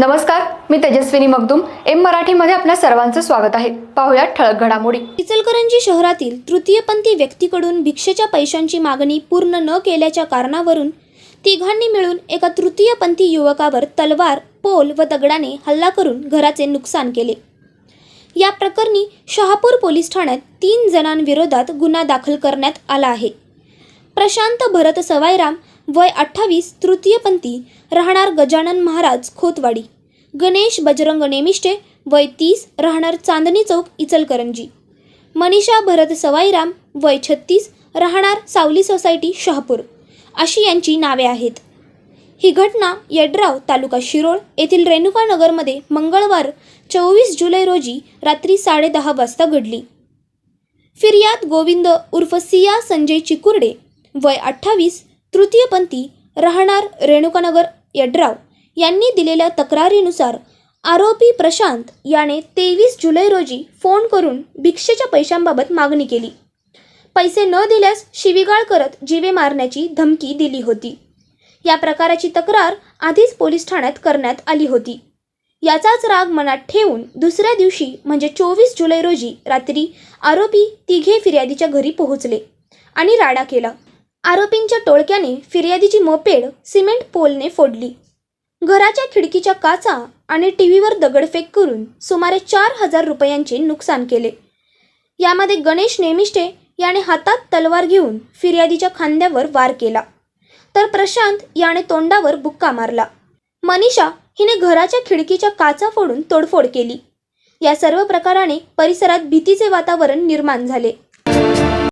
नमस्कार मी तेजस्विनी मगदुम. एम मराठीमध्ये आपल्या सर्वांचं स्वागत आहे. पाहुयात ठळक घडामोडी. इचलकरंजी शहरातील तृतीयपंथी व्यक्तीकडून भिक्षेच्या पैशांची मागणी पूर्ण न केल्याच्या कारणावरून तिघांनी मिळून एका तृतीयपंथी युवकावर तलवार पोल व दगडाने हल्ला करून घराचे नुकसान केले. या प्रकरणी शहापूर पोलीस ठाण्यात तीन जणांविरोधात गुन्हा दाखल करण्यात आला आहे. प्रशांत भरत सवाईराम वय अठ्ठावीस तृतीयपंथी राहणार गजानन महाराज खोतवाडी. गणेश बजरंग नेमिष्टे वय तीस राहणार चांदणी चौक इचलकरंजी. मनीषा भरत सवाईराम वय छत्तीस राहणार सावली सोसायटी शहापूर. अशी यांची नावे आहेत. ही घटना यड्राव तालुका शिरोळ येथील रेणुकानगरमध्ये मंगळवार चोवीस जुलै रोजी रात्री साडेदहा वाजता घडली. फिर्याद गोविंद उर्फ सिया संजय चिकुर्डे वय अठ्ठावीस तृतीयपंथी राहणार रेणुकानगर यड्राव यांनी दिलेल्या तक्रारीनुसार आरोपी प्रशांत याने तेवीस जुलै रोजी फोन करून भिक्षेच्या पैशांबाबत मागणी केली. पैसे न दिल्यास शिवीगाळ करत जीवे मारण्याची धमकी दिली होती. या प्रकाराची तक्रार आधीच पोलीस ठाण्यात करण्यात आली होती. याचाच राग मनात ठेवून दुसऱ्या दिवशी म्हणजे चोवीस जुलै रोजी रात्री आरोपी तिघे फिर्यादीच्या घरी पोहोचले आणि राडा केला. आरोपींच्या टोळक्याने फिर्यादीची मोपेड सिमेंट पोलने फोडली. घराच्या खिडकीच्या काचा आणि टी व्हीवर दगडफेक करून सुमारे चार हजार रुपयांचे नुकसान केले. यामध्ये गणेश नेमिष्टे याने हातात तलवार घेऊन फिर्यादीच्या खांद्यावर वार केला. तर प्रशांत याने तोंडावर बुक्का मारला. मनीषा हिने घराच्या खिडकीच्या काचा फोडून तोडफोड केली. या सर्व प्रकाराने परिसरात भीतीचे वातावरण निर्माण झाले.